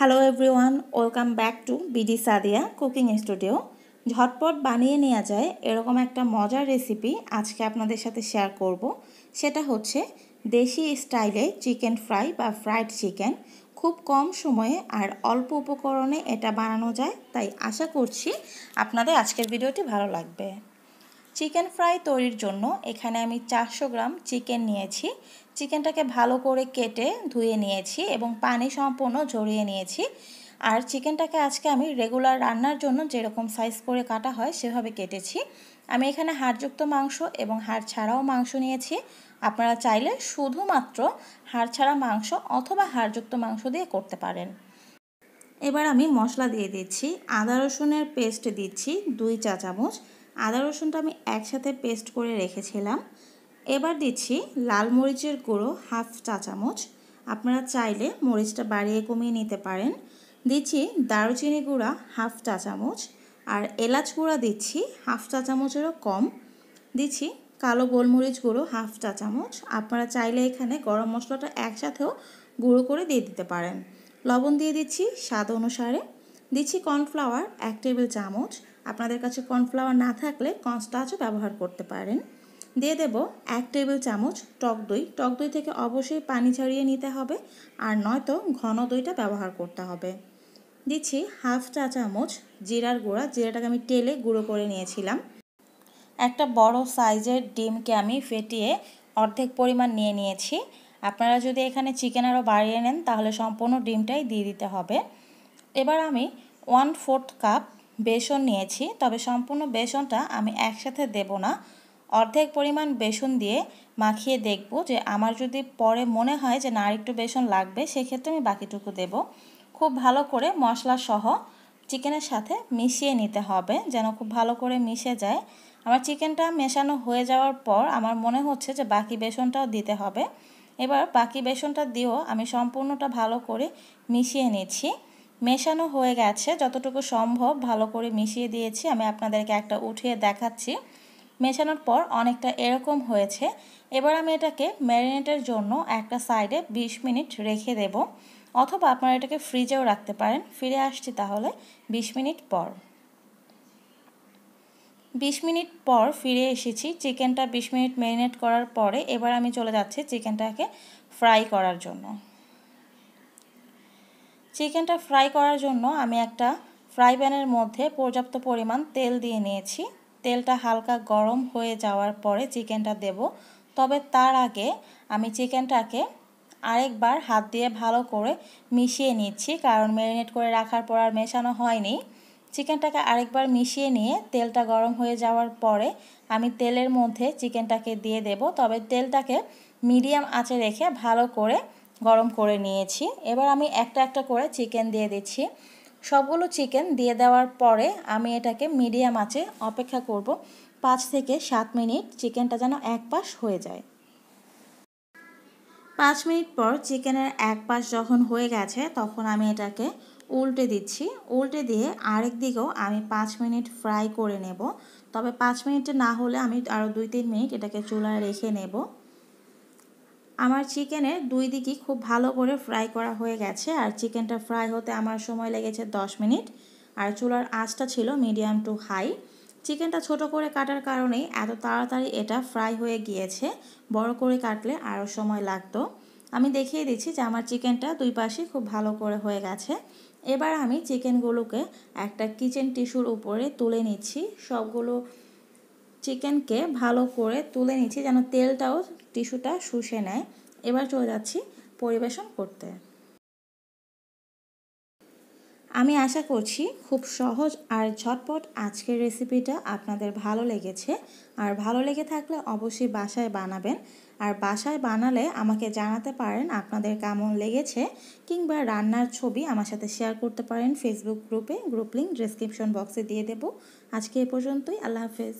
Hello everyone welcome back to BD Sadia cooking studio ঝটপট বানিয়ে নেওয়া যায় এরকম একটা মজার রেসিপি আজকে আপনাদের সাথে শেয়ার করব। সেটা হচ্ছে দেশি স্টাইলে চিকেন ফ্রাই বা ফ্রাইড চিকেন খুব কম সময়ে আর অল্প উপকরণে এটা বানানো যায়, তাই আশা করছি আপনাদের আজকের ভিডিওটি ভালো লাগবে। চিকেন ফ্রাই তৈরির জন্য এখানে আমি চারশো গ্রাম চিকেন নিয়েছি। চিকেনটাকে ভালো করে কেটে ধুয়ে নিয়েছি এবং পানি সম্পূর্ণ ঝরিয়ে নিয়েছি। আর চিকেনটাকে আজকে আমি রেগুলার রান্নার জন্য যেরকম সাইজ করে কাটা হয় সেভাবে কেটেছি। আমি এখানে হাড়যুক্ত মাংস এবং হাড় ছাড়াও মাংস নিয়েছি। আপনারা চাইলে শুধুমাত্র হাড় ছাড়া মাংস অথবা হাড়যুক্ত মাংস দিয়ে করতে পারেন। এবার আমি মশলা দিয়ে দিচ্ছি। আদা রসুনের পেস্ট দিচ্ছি দুই চা চামচ আদা রসুনটা আমি একসাথে পেস্ট করে রেখেছিলাম। এবার দিচ্ছি লাল মরিচের গুঁড়ো হাফ চা চামচ। আপনারা চাইলে মরিচটা বাড়িয়ে কমিয়ে নিতে পারেন। দিচ্ছি দারুচিনি গুঁড়া হাফ চা চামচ আর এলাচ গুঁড়া দিচ্ছি হাফ চা চামচেরও কম। দিচ্ছি কালো গোলমরিচ গুঁড়ো হাফ চা চামচ। আপনারা চাইলে এখানে গরম মশলাটা একসাথেও গুঁড়ো করে দিয়ে দিতে পারেন। লবণ দিয়ে দিচ্ছি স্বাদ অনুসারে। দিচ্ছি কর্নফ্লাওয়ার এক টেবিল চামচ। আপনাদের কাছে কর্নফ্লাওয়ার না থাকলে কর্নস্টাচও ব্যবহার করতে পারেন। দিয়ে দেব এক টেবিল চামচ টক দই। টক দই থেকে অবশ্যই পানি ছাড়িয়ে নিতে হবে আর নয়তো ঘন দইটা ব্যবহার করতে হবে। দিচ্ছি হাফ চা চামচ জিরার গুঁড়া। জিরাটাকে আমি তেলে গুঁড়ো করে নিয়েছিলাম। একটা বড় সাইজের ডিমকে আমি ফেটিয়ে অর্ধেক পরিমাণ নিয়ে নিয়েছি। আপনারা যদি এখানে চিকেন আরও বাড়িয়ে নেন, তাহলে সম্পূর্ণ ডিমটাই দিয়ে দিতে হবে। এবার আমি ওয়ান ফোর্থ কাপ বেসন নিয়েছি, তবে সম্পূর্ণ বেসনটা আমি একসাথে দেব না। অর্ধেক পরিমাণ বেসন দিয়ে মাখিয়ে দেখব যে আমার যদি পরে মনে হয় যে না একটু বেসন লাগবে, সেক্ষেত্রে আমি বাকিটুকু দেব। খুব ভালো করে মশলা সহ চিকেনের সাথে মিশিয়ে নিতে হবে যেন খুব ভালো করে মিশে যায়। আমার চিকেনটা মেশানো হয়ে যাওয়ার পর আমার মনে হচ্ছে যে বাকি বেসনটাও দিতে হবে। এবার বাকি বেসনটা দিয়েও আমি সম্পূর্ণটা ভালো করে মিশিয়ে নিচ্ছি। মেশানো হয়ে গেছে, যতটুকু সম্ভব ভালো করে মিশিয়ে দিয়েছি। আমি আপনাদেরকে একটা উঠিয়ে দেখাচ্ছি। মেশানোর পর অনেকটা এরকম হয়েছে। এবার আমি এটাকে ম্যারিনেটের জন্য একটা সাইডে ২০ মিনিট রেখে দেব। অথবা আপনারা এটাকে ফ্রিজেও রাখতে পারেন। ফিরে আসছি তাহলে ২০ মিনিট পর। ২০ মিনিট পর ফিরে এসেছি। চিকেনটা ২০ মিনিট ম্যারিনেট করার পরে এবার আমি চলে যাচ্ছি চিকেনটাকে ফ্রাই করার জন্য। চিকেনটা ফ্রাই করার জন্য আমি একটা ফ্রাই প্যানের মধ্যে পর্যাপ্ত পরিমাণ তেল দিয়ে নিয়েছি। তেলটা হালকা গরম হয়ে যাওয়ার পরে চিকেনটা দেব। তবে তার আগে আমি চিকেনটাকে আরেকবার হাত দিয়ে ভালো করে মিশিয়ে নিচ্ছি, কারণ ম্যারিনেট করে রাখার পর আর মেশানো হয়নি। চিকেনটাকে আরেকবার মিশিয়ে নিয়ে তেলটা গরম হয়ে যাওয়ার পরে আমি তেলের মধ্যে চিকেনটাকে দিয়ে দেব। তবে তেলটাকে মিডিয়াম আঁচে রেখে ভালো করে গরম করে নিয়েছি। এবার আমি একটা একটা করে চিকেন দিয়ে দিচ্ছি। সবগুলো চিকেন দিয়ে দেওয়ার পরে আমি এটাকে মিডিয়াম আঁচে অপেক্ষা করব পাঁচ থেকে সাত মিনিট চিকেনটা যেন এক পাশ হয়ে যায়। পাঁচ মিনিট পর চিকেনের এক পাশ যখন হয়ে গেছে তখন আমি এটাকে উল্টে দিচ্ছি। উল্টে দিয়ে আরেক দিকেও আমি পাঁচ মিনিট ফ্রাই করে নেব। তবে পাঁচ মিনিটে না হলে আমি আরও দুই তিন মিনিট এটাকে চুলায় রেখে নেব। আমার চিকেনের দুই দিকই খুব ভালো করে ফ্রাই করা হয়ে গেছে, আর চিকেনটা ফ্রাই হতে আমার সময় লেগেছে দশ মিনিট। আর চুলার আঁচটা ছিল মিডিয়াম টু হাই। চিকেনটা ছোট করে কাটার কারণেই এত তাড়াতাড়ি এটা ফ্রাই হয়ে গিয়েছে, বড় করে কাটলে আরও সময় লাগতো। আমি দেখিয়ে দিচ্ছি যে আমার চিকেনটা দুই পাশে খুব ভালো করে হয়ে গেছে। এবার আমি চিকেনগুলোকে একটা কিচেন টিস্যুর উপরে তুলে নিচ্ছি। সবগুলো চিকেনকে ভালো করে তুলে নিচ্ছি যেন তেলটাও টিস্যুটা শুষে নেয়। এবার চলে যাচ্ছি পরিবেশন করতে। আমি আশা করছি খুব সহজ আর ঝটপট আজকের রেসিপিটা আপনাদের ভালো লেগেছে। আর ভালো লেগে থাকলে অবশ্যই বাসায় বানাবেন। আর বাসায় বানালে আমাকে জানাতে পারেন আপনাদের কেমন লেগেছে কিংবা রান্নার ছবি আমার সাথে শেয়ার করতে পারেন। ফেসবুক গ্রুপে গ্রুপ লিঙ্ক ডিসক্রিপশন বক্সে দিয়ে দেব। আজকে এ পর্যন্তই, আল্লাহ হাফেজ।